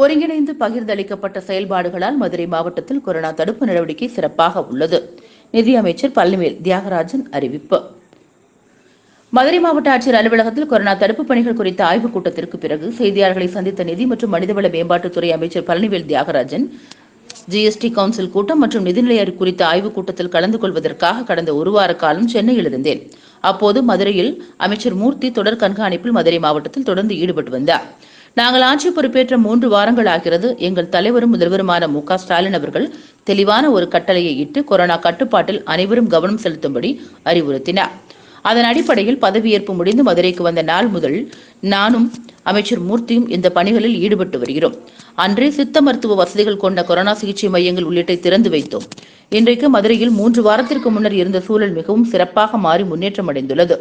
ஒருங்கிணைந்து பகிர்ந்தளிக்கப்பட்ட செயல்பாடுகளால் மதுரை மாவட்டத்தில் கொரோனா தடுப்பு நடவடிக்கை சிறப்பாக உள்ளது. நிதியமைச்சர் பழனிவேல் தியாகராஜன் அறிவிப்பு. மதுரை மாவட்ட ஆட்சியர் அலுவலகத்தில் கொரோனா தடுப்பு பணிகள் குறித்த ஆய்வுக் கூட்டத்திற்கு பிறகு செய்தியாளர்களை சந்தித்த நிதி மற்றும் மனிதவள மேம்பாட்டுத்துறை அமைச்சர் பழனிவேல் தியாகராஜன் ஜிஎஸ்டி கவுன்சில் கூட்டம் மற்றும் நிதிநிலை குறித்த ஆய்வுக் கூட்டத்தில் கலந்து கொள்வதற்காக கடந்த ஒரு வார காலம் சென்னையில் இருந்தேன் அப்போது மதுரையில் அமைச்சர் மூர்த்தி தொடர் கண்காணிப்பில் மதுரை மாவட்டத்தில் தொடர்ந்து ஈடுபட்டு வந்தார். நாங்கள் ஆட்சி பொறுப்பேற்ற மூன்று வாரங்கள் ஆகிறது எங்கள் தலைவரும் முதல்வருமான மு ஸ்டாலின் அவர்கள் தெளிவான ஒரு கட்டளையை இட்டு கொரோனா கட்டுப்பாட்டில் அனைவரும் கவனம் செலுத்தும்படி அறிவுறுத்தினார். அதன் அடிப்படையில் பதவியேற்பு முடிந்து மதுரைக்கு வந்த நாள் முதல் நானும் அமைச்சர் மூர்த்தியும் இந்த பணிகளில் ஈடுபட்டு வருகிறோம். அன்றே சித்த மருத்துவ வசதிகள் கொண்ட கொரோனா சிகிச்சை மையங்கள் உள்ளிட்டை திறந்து வைத்தோம். இன்றைக்கு மதுரையில் மூன்று வாரத்திற்கு முன்னர் இருந்த சூழல் மிகவும் சிறப்பாக மாறி முன்னேற்றம் அடைந்துள்ளது.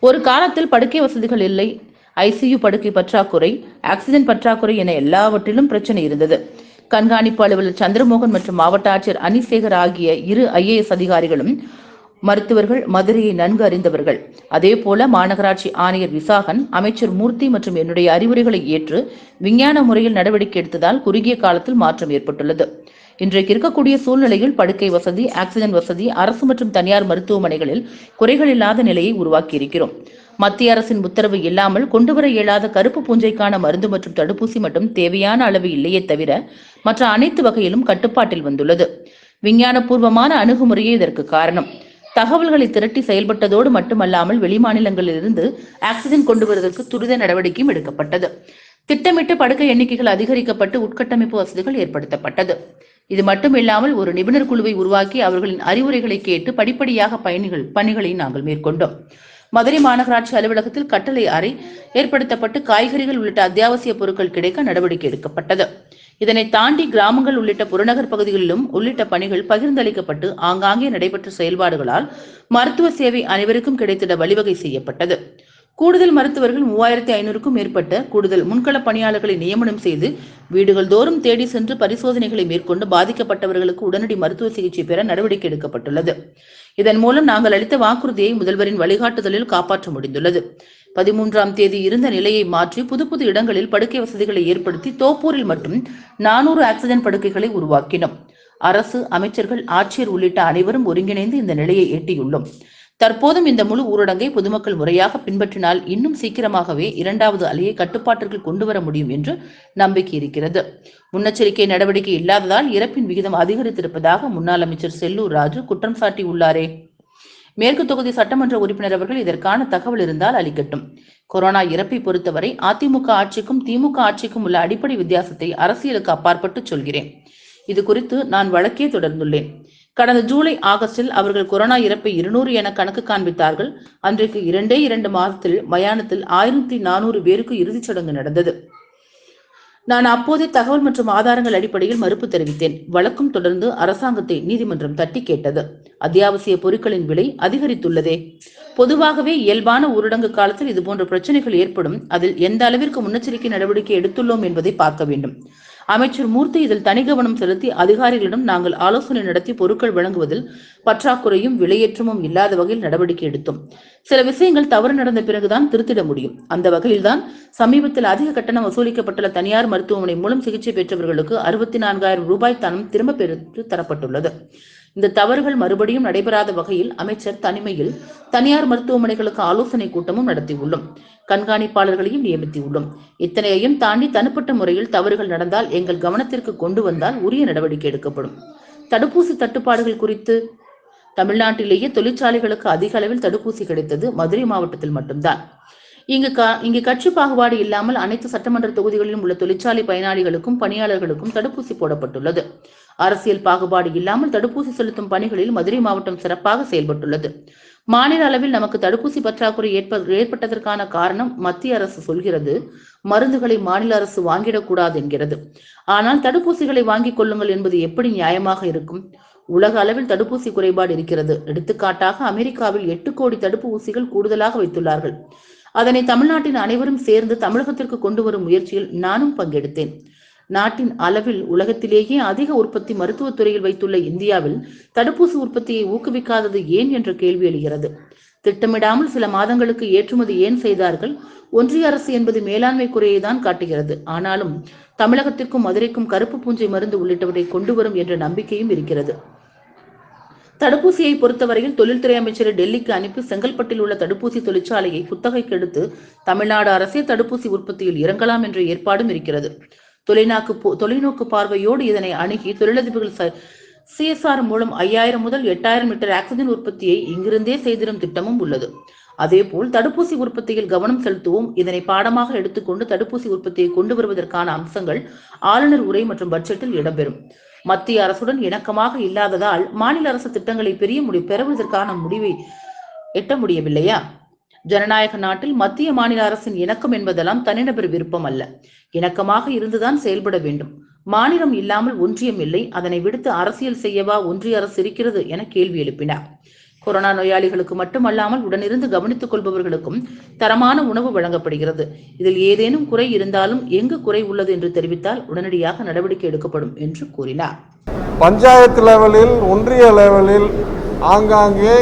ஒரு காலத்தில் படுக்கை வசதிகள் இல்லை ஐசியு படுக்கை பற்றாக்குறை ஆக்சிஜன் பற்றாக்குறை என எல்லாவற்றிலும் பிரச்சனை இருந்தது. கண்காணிப்பு அலுவலர் சந்திரமோகன் மற்றும் மாவட்ட ஆட்சியர் அனிசேகர் ஆகிய இரு ஐஏஎஸ் அதிகாரிகளும் மருத்துவர்கள் மதுரையை நன்கு அறிந்தவர்கள். அதேபோல மாநகராட்சி ஆணையர் விசாகன் அமைச்சர் மூர்த்தி மற்றும் என்னுடைய அறிவுரைகளை ஏற்று விஞ்ஞான முறையில் நடவடிக்கை எடுத்ததால் குறுகிய காலத்தில் மாற்றம் ஏற்பட்டுள்ளது. இன்றைக்கு இருக்கக்கூடிய சூழ்நிலையில் படுக்கை வசதி ஆக்சிஜன் வசதி அரசு மற்றும் தனியார் மருத்துவமனைகளில் குறைகள் இல்லாத நிலையை உருவாக்கி இருக்கிறோம் மத்திய அரசின் உத்தரவு இல்லாமல் கொண்டுவர இயலாத கருப்பு பூஞ்சைக்கான மருந்து மற்றும் தடுப்பூசி மட்டும் தேவையான அளவு இல்லையே தவிர மற்ற அனைத்து வகையிலும் கட்டுப்பாட்டில் வந்துள்ளது. விஞ்ஞானபூர்வமான அணுகுமுறையே இதற்கு காரணம். தகவல்களை திரட்டி செயல்பட்டதோடு மட்டுமல்லாமல் வெளிமாநிலங்களிலிருந்து ஆக்சிஜன் கொண்டு வருவதற்கு துரித நடவடிக்கையும் எடுக்கப்பட்டது. திட்டமிட்டு படுக்கை எண்ணிக்கைகள் அதிகரிக்கப்பட்டு உட்கட்டமைப்பு வசதிகள் ஏற்படுத்தப்பட்டது. இது மட்டுமில்லாமல் ஒரு நிபுணர் குழுவை உருவாக்கி அவர்களின் அறிவுரைகளை கேட்டு படிப்படியாக பயணிகள் பணிகளை நாங்கள் மேற்கொண்டோம். மதுரை மாநகராட்சி அலுவலகத்தில் கட்டளை அறை ஏற்படுத்தப்பட்டு காய்கறிகள் உள்ளிட்ட அத்தியாவசிய பொருட்கள் கிடைக்க நடவடிக்கை எடுக்கப்பட்டது. இதனை தாண்டி கிராமங்கள் உள்ளிட்ட புறநகர் பகுதிகளிலும் உள்ளிட்ட பணிகள் பகிர்ந்தளிக்கப்பட்டு ஆங்காங்கே நடைபெற்ற செயல்பாடுகளால் மருத்துவ சேவை அனைவருக்கும் கிடைத்திட வழிவகை செய்யப்பட்டது. கூடுதல் மருத்துவர்கள் மூவாயிரத்தி ஐநூறுக்கும் மேற்பட்ட கூடுதல் முன்கள பணியாளர்களை நியமனம் செய்து வீடுகள் தோறும் தேடி சென்று பரிசோதனைகளை மேற்கொண்டு பாதிக்கப்பட்டவர்களுக்கு உடனடி மருத்துவ சிகிச்சை பெற நடவடிக்கை எடுக்கப்பட்டுள்ளது. இதன் மூலம் நாங்கள் அளித்த வாக்குறுதியை முதல்வரின் வழிகாட்டுதலில் காப்பாற்ற முடிந்துள்ளது. பதிமூன்றாம் தேதி இருந்த நிலையை மாற்றி புது புது இடங்களில் படுக்கை வசதிகளை ஏற்படுத்தி தோப்பூரில் மட்டும் நானூறு ஆக்சிஜன் படுக்கைகளை உருவாக்கினோம். அரசு அமைச்சர்கள் ஆட்சியர் உள்ளிட்ட அனைவரும் ஒருங்கிணைந்து இந்த நிலையை எட்டியுள்ளோம். தற்போதும் இந்த முழு ஊரடங்கை பொதுமக்கள் முறையாக பின்பற்றினால் இன்னும் சீக்கிரமாகவே இரண்டாவது அலையை கட்டுப்பாட்டிற்குள் கொண்டு வர முடியும் என்று நம்பிக்கை இருக்கிறது. முன்னெச்சரிக்கை நடவடிக்கை இல்லாததால் இறப்பின் விகிதம் அதிகரித்திருப்பதாக முன்னாள் அமைச்சர் செல்லூர் ராஜு குற்றம் சாட்டியுள்ளாரே. மேற்கு தொகுதி சட்டமன்ற உறுப்பினர் அவர்கள் இதற்கான தகவல் இருந்தால் அளிக்கட்டும். கொரோனா இறப்பை பொறுத்தவரை அதிமுக ஆட்சிக்கும் திமுக ஆட்சிக்கும் உள்ள அடிப்படை வித்தியாசத்தை அரசியலுக்கு அப்பாற்பட்டு சொல்கிறேன். இது குறித்து நான் வழக்கே தொடர்ந்துள்ளேன். கடந்த ஜூலை ஆகஸ்டில் அவர்கள் கொரோனா இறப்பை இருநூறு என கணக்கு காண்பித்தார்கள். அன்றைக்கு இரண்டே இரண்டு மாதத்தில் மயானத்தில் ஆயிரத்தி நானூறு பேருக்கு இறுதிச் சடங்கு நடந்தது. நான் அப்போதே தகவல் மற்றும் ஆதாரங்கள் அடிப்படையில் மறுப்பு தெரிவித்தேன். வழக்கும் தொடர்ந்து அரசாங்கத்தை நீதிமன்றம் தட்டி கேட்டது. அத்தியாவசிய பொருட்களின் விலை அதிகரித்துள்ளதே. பொதுவாகவே இயல்பான ஊரடங்கு காலத்தில் இதுபோன்ற பிரச்சனைகள் ஏற்படும். அதில் எந்த அளவிற்கு முன்னெச்சரிக்கை நடவடிக்கை எடுத்துள்ளோம் என்பதை பார்க்க வேண்டும். அமைச்சர் மூர்த்தி இதில் தனி கவனம் செலுத்தி அதிகாரிகளிடம் நாங்கள் ஆலோசனை நடத்தி பொருட்கள் வழங்குவதில் பற்றாக்குறையும் விலையேற்றமும் இல்லாத வகையில் நடவடிக்கை எடுத்தோம். சில விஷயங்கள் தவறு நடந்த பிறகுதான் திருத்திட முடியும். அந்த வகையில்தான் சமீபத்தில் அதிக கட்டணம் வசூலிக்கப்பட்டுள்ள தனியார் மருத்துவமனை மூலம் சிகிச்சை பெற்றவர்களுக்கு அறுபத்தி நான்காயிரம் ரூபாய் தனம் திரும்ப பெற்று தரப்பட்டுள்ளது. இந்த தவறுகள் மறுபடியும் நடைபெறாத வகையில் அமைச்சர் தனிமையில் தனியார் மருத்துவமனைகளுக்கு ஆலோசனை கூட்டமும் நடத்தியுள்ளோம். கண்காணிப்பாளர்களையும் நியமித்துள்ளோம். இத்தனையையும் தாண்டி தனிப்பட்ட முறையில் தவறுகள் நடந்தால் எங்கள் கவனத்திற்கு கொண்டு வந்தால் உரிய நடவடிக்கை எடுக்கப்படும். தடுப்பூசி தட்டுப்பாடுகள் குறித்து தமிழ்நாட்டிலேயே தொழிற்சாலைகளுக்கு அதிக அளவில் தடுப்பூசி கிடைத்தது மதுரை மாவட்டத்தில் மட்டும்தான். இங்கு க இங்கு கட்சி பாகுபாடு இல்லாமல் அனைத்து சட்டமன்ற தொகுதிகளிலும் உள்ள தொழிற்சாலை பயனாளிகளுக்கும் பணியாளர்களுக்கும் தடுப்பூசி போடப்பட்டுள்ளது. அரசியல் பாகுபாடு இல்லாமல் தடுப்பூசி செலுத்தும் பணிகளில் மதுரை மாவட்டம் சிறப்பாக செயல்பட்டுள்ளது. மாநில அளவில் நமக்கு தடுப்பூசி பற்றாக்குறை ஏற்ப ஏற்பட்டதற்கான காரணம் மத்திய அரசு சொல்கிறது. மருந்துகளை மாநில அரசு வாங்கிடக்கூடாது என்கிறது. ஆனால் தடுப்பூசிகளை வாங்கிக் கொள்ளுங்கள் என்பது எப்படி நியாயமாக இருக்கும்? உலக அளவில் தடுப்பூசி குறைபாடு இருக்கிறது. எடுத்துக்காட்டாக அமெரிக்காவில் எட்டு கோடி தடுப்பு ஊசிகள் கூடுதலாக வைத்துள்ளார்கள். அதனை தமிழ்நாட்டின் அனைவரும் சேர்ந்து தமிழகத்திற்கு கொண்டு வரும் முயற்சியில் நானும் பங்கெடுத்தேன். நாட்டின் அளவில் உலகத்திலேயே அதிக உற்பத்தி மருத்துவத் துறையில் வைத்துள்ள இந்தியாவில் தடுப்பூசி உற்பத்தியை ஊக்குவிக்காதது ஏன் என்ற கேள்வி எழுகிறது. திட்டமிடாமல் சில மாதங்களுக்கு ஏற்றுமதி ஏன் செய்தார்கள்? ஒன்றிய அரசு என்பது மேலாண்மை குறையை தான் காட்டுகிறது. ஆனாலும் தமிழகத்திற்கும் மதுரைக்கும் கருப்பு பூஞ்சை மருந்து உள்ளிட்டவற்றை கொண்டு வரும் என்ற நம்பிக்கையும் இருக்கிறது. தடுப்பூசியை பொறுத்தவரையில் தொழில்துறை அமைச்சரை டெல்லிக்கு அனுப்பி செங்கல்பட்டில் உள்ள தடுப்பூசி தொழிற்சாலையை குத்தகைக்கு எடுத்து தமிழ்நாடு அரசே தடுப்பூசி உற்பத்தியில் இறங்கலாம் என்ற ஏற்பாடும் இருக்கிறது. தொலைநோக்கு தொலைநோக்கு பார்வையோடு இதனை அணுகி தொழிலதிபர்கள் சிஎஸ்ஆர் மூலம் ஐயாயிரம் முதல் எட்டாயிரம் லிட்டர் ஆக்சிஜன் உற்பத்தியை இங்கிருந்தே செய்திடும் திட்டமும் உள்ளது. அதேபோல் தடுப்பூசி உற்பத்தியில் கவனம் செலுத்துவோம். இதனை பாடமாக எடுத்துக்கொண்டு தடுப்பூசி உற்பத்தியை கொண்டு வருவதற்கான அம்சங்கள் ஆளுநர் உரை மற்றும் பட்ஜெட்டில் இடம்பெறும். மத்திய அரசுடன் இணக்கமாக இல்லாததால் மாநில அரசு திட்டங்களை பெரிய முடி பெறுவதற்கான முடிவை எட்ட முடியவில்லையா? ஜனநாயக நாட்டில் மத்திய மாநில அரசின் இணக்கம் என்பதெல்லாம் தனிநபர் விருப்பம் அல்ல. இணக்கமாக இருந்துதான் செயல்பட வேண்டும். மாநிலம் இல்லாமல் ஒன்றியம் இல்லை. அதனை விடுத்து அரசியல் செய்யவா ஒன்றிய அரசு இருக்கிறது என கேள்வி எழுப்பினார். கொரோனா நோயாளிகளுக்கு மட்டுமல்லாமல் உடனிருந்து கவனித்துக் கொள்பவர்களுக்கும் தரமான உணவு வழங்கப்படுகிறது. இதில் ஏதேனும் குறை இருந்தாலும் எங்கு குறை உள்ளது என்று தெரிவித்தால் உடனடியாக நடவடிக்கை எடுக்கப்படும் என்று கூறினார். பஞ்சாயத்து லெவலில் ஒன்றிய லெவலில் ஆங்காங்கே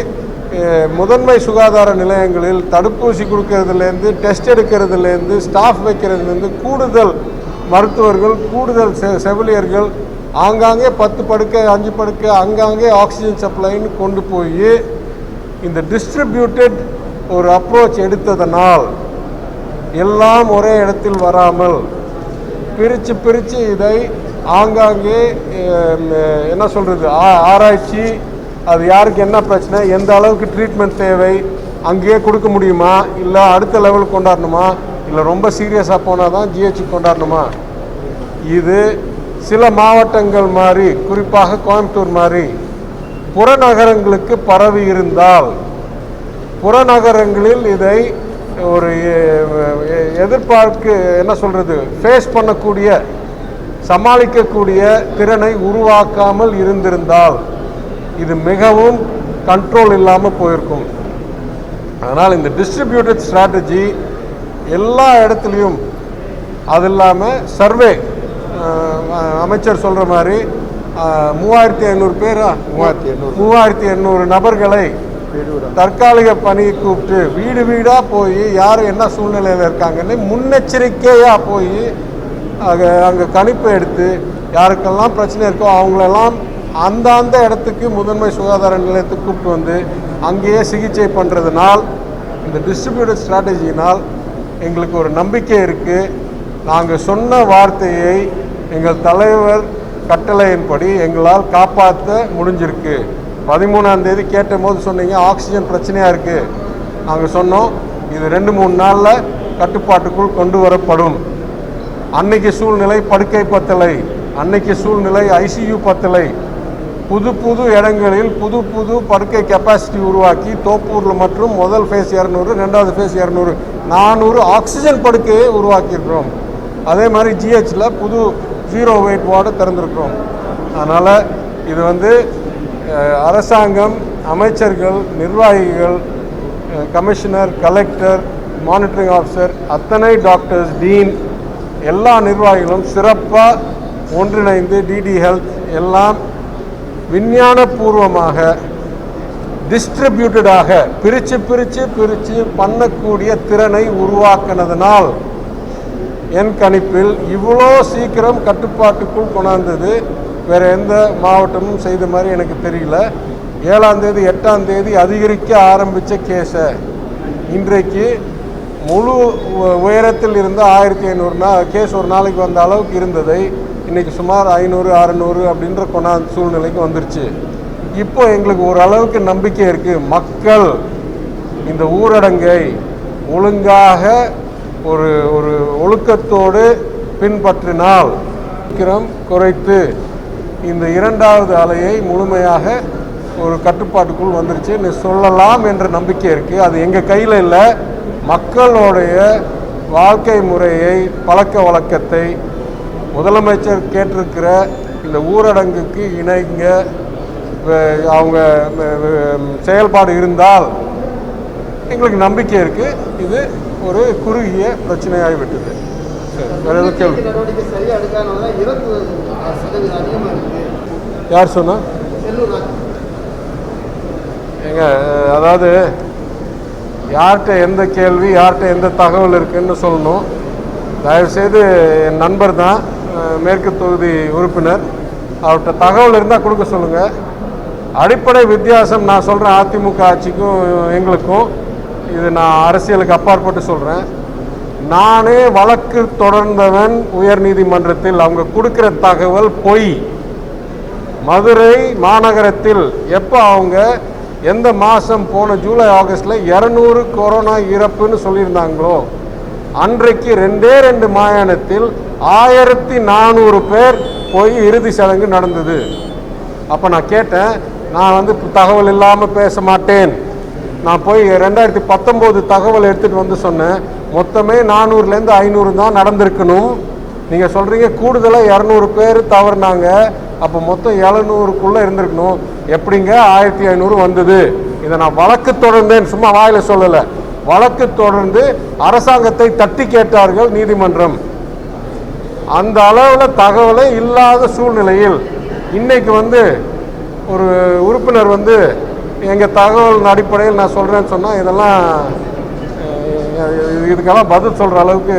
அஹ், முதன்மை சுகாதார நிலையங்களில் தடுப்பூசி கொடுக்கறதுலேருந்து டெஸ்ட் எடுக்கிறதுலேருந்து ஸ்டாஃப் வைக்கிறதுலேருந்து கூடுதல் மருத்துவர்கள் கூடுதல் செ செவிலியர்கள் ஆங்காங்கே பத்து படுக்கை அஞ்சு படுக்கை அங்காங்கே ஆக்சிஜன் சப்ளைன்னு கொண்டு போய் இந்த டிஸ்ட்ரிபியூட்டட் ஒரு அப்ரோச் எடுத்ததனால் எல்லாம் ஒரே இடத்தில் வராமல் பிரித்து பிரித்து இதை ஆங்காங்கே என்ன சொல்கிறது ஆராய்ச்சி அது யாருக்கு என்ன பிரச்சனை எந்த அளவுக்கு ட்ரீட்மெண்ட் தேவை அங்கேயே கொடுக்க முடியுமா இல்லை அடுத்த லெவலுக்கு கொண்டாடணுமா இல்லை ரொம்ப சீரியஸாக போனால் தான் ஜிஹெச்சுக்கு கொண்டாடணுமா? இது சில மாவட்டங்கள் மாதிரி குறிப்பாக கோயம்புத்தூர் மாதிரி புறநகரங்களுக்கு பரவி இருந்தால் புறநகரங்களில் இதை ஒரு எதிர்பார்க்கு என்ன சொல்கிறது ஃபேஸ் பண்ணக்கூடிய சமாளிக்கக்கூடிய திறனை உருவாக்காமல் இருந்திருந்தால் இது மிகவும் கண்ட்ரோல் இல்லாமல் போயிருக்கும். அதனால் இந்த டிஸ்ட்ரிபியூட்டட் ஸ்ட்ராட்டஜி எல்லா இடத்துலையும் அது இல்லாமல் சர்வே அமைச்சர் சொல்கிற மாதிரி மூவாயிரத்தி ஐநூறு பேரா? மூவாயிரத்தி எண்ணூறு. மூவாயிரத்தி எண்ணூறு நபர்களை தற்காலிக பணி கூப்பிட்டு வீடு வீடாக போய் யார் என்ன சூழ்நிலையில் இருக்காங்கன்னு முன்னெச்சரிக்கையாக போய் அங்கே அங்கே கணிப்பை எடுத்து யாருக்கெல்லாம் பிரச்சனை இருக்கோ அவங்களெல்லாம் அந்தந்த இடத்துக்கு முதன்மை சுகாதார நிலையத்துக்கு கூப்பிட்டு வந்து அங்கேயே சிகிச்சை பண்ணுறதுனால் இந்த டிஸ்ட்ரிபியூட்டட் ஸ்ட்ராட்டஜினால் எங்களுக்கு ஒரு நம்பிக்கை இருக்குது நாங்கள் சொன்ன வார்த்தையை எங்கள் தலைவர் கட்டளையின்படி எங்களால் காப்பாற்ற முடிஞ்சிருக்கு. பதிமூணாம் தேதி கேட்ட போது சொன்னீங்க ஆக்சிஜன் பிரச்சனையாக இருக்குது நாங்கள் சொன்னோம் இது ரெண்டு மூணு நாளில் கட்டுப்பாட்டுக்குள் கொண்டு வரப்படும். அன்னைக்கு சூழ்நிலை படுக்கை பத்தலை. அன்னைக்கு சூழ்நிலை ஐசியு பத்தலை. புது புது இடங்களில் புது புது படுக்கை கெப்பாசிட்டி உருவாக்கி தோப்பூரில் மற்றும் முதல் ஃபேஸ் இரநூறு ரெண்டாவது ஃபேஸ் இரநூறு நானூறு ஆக்சிஜன் படுக்கையை உருவாக்கியிருக்கிறோம். அதே மாதிரி ஜிஹெச்சில் புது ஜீரோ வெயிட் வார்டு திறந்திருக்கிறோம். அதனால் இது வந்து அரசாங்கம் அமைச்சர்கள் நிர்வாகிகள் கமிஷனர் கலெக்டர் மானிட்டரிங் ஆஃபீஸர் அத்தனை டாக்டர்ஸ் டீன் எல்லா நிர்வாகிகளும் சிறப்பாக ஒன்றிணைந்து டிடி ஹெல்த் எல்லாம் விஞ்ஞானபூர்வமாக டிஸ்ட்ரிபியூட்டடாக பிரித்து பிரித்து பிரித்து பண்ணக்கூடிய திறனை உருவாக்கினதுனால் என் கணிப்பில் இவ்வளோ சீக்கிரம் கட்டுப்பாட்டுக்குள் கொண்டாந்தது வேறு எந்த மாவட்டமும் செய்த மாதிரி எனக்கு தெரியல. ஏழாம் தேதி எட்டாம் தேதி அதிகரிக்க ஆரம்பித்த கேஸை இன்றைக்கு முழு உயரத்தில் இருந்த ஆயிரத்தி ஐநூறு நா கேஸ் ஒரு நாளைக்கு வந்த அளவுக்கு இருந்ததை இன்றைக்கி சுமார் ஐநூறு அறநூறு அப்படின்ற கொண்டா சூழ்நிலைக்கு வந்துருச்சு. இப்போ எங்களுக்கு ஓரளவுக்கு நம்பிக்கை இருக்குது மக்கள் இந்த ஊரடங்கை ஒழுங்காக ஒரு ஒரு ஒழுக்கத்தோடு பின்பற்றினால் சீக்கிரம் குறைத்து இந்த இரண்டாவது அலையை முழுமையாக ஒரு கட்டுப்பாட்டுக்குள் வந்துருச்சு சொல்லலாம் என்ற நம்பிக்கை இருக்குது அது எங்கள் கையில் இல்லை மக்களுடைய வாழ்க்கை முறையை பழக்க வழக்கத்தை முதலமைச்சர் கேட்டிருக்கிற இந்த ஊரடங்குக்கு இணைங்க அவங்க செயல்பாடு இருந்தால் எங்களுக்கு நம்பிக்கை இருக்குது இது ஒரு குறுகிய வேற எதுவும் கேள்வி? யார் சொன்னா? ஏங்க அதாவது யார்கிட்ட எந்த கேள்வி யார்கிட்ட எந்த தகவல் இருக்குன்னு சொல்லணும். தயவுசெய்து என் நண்பர் தான் மேற்கு தொகுதி உறுப்பினர். அவர்கிட்ட தகவல் இருந்தால் கொடுக்க சொல்லுங்கள் அடிப்படை வித்தியாசம் நான் சொல்கிறேன் அதிமுக ஆட்சிக்கும் எங்களுக்கும் இது நான் அரசியலுக்கு அப்பாற்பட்டு சொல்கிறேன் நானே வழக்கு தொடர்ந்தவன் உயர்நீதிமன்றத்தில் அவங்க கொடுக்குற தகவல் பொய். மதுரை மாநகரத்தில் எப்போ அவங்க எந்த மாதம் போன ஜூலை ஆகஸ்டில் இரநூறு கொரோனா இறப்புன்னு சொல்லியிருந்தாங்களோ அன்றைக்கு ரெண்டே ரெண்டு மாயாணத்தில் ஆயிரத்தி நானூறு பேர் போய் இறுதி சடங்கு நடந்தது. அப்போ நான் கேட்டேன் நான் வந்து தகவல் இல்லாமல் பேச மாட்டேன். நான் போய் ரெண்டாயிரத்தி பத்தொம்போது தகவல் எடுத்துகிட்டு வந்து சொன்னேன். மொத்தமே நானூறுலேருந்து ஐநூறு தான் நடந்திருக்கணும். நீங்கள் சொல்கிறீங்க கூடுதலாக இரநூறு பேர் தவறுனாங்க. அப்போ மொத்தம் எழுநூறுக்குள்ளே இருந்திருக்கணும். எப்படிங்க ஆயிரத்தி ஐநூறு வந்தது? இதை நான் வழக்கு தொடர்ந்தேன். சும்மா வாயில் சொல்லலை. வழக்கு தொடர்ந்து அரசாங்கத்தை தட்டி கேட்டார்கள் நீதிமன்றம். அந்த அளவில் தகவலை இல்லாத சூழ்நிலையில் இன்னைக்கு வந்து ஒரு உறுப்பினர் வந்து எங்கள் தகவல் அடிப்படையில் நான் சொல்கிறேன்னு சொன்னால் இதெல்லாம் இதுக்கெல்லாம் பதில் சொல்கிற அளவுக்கு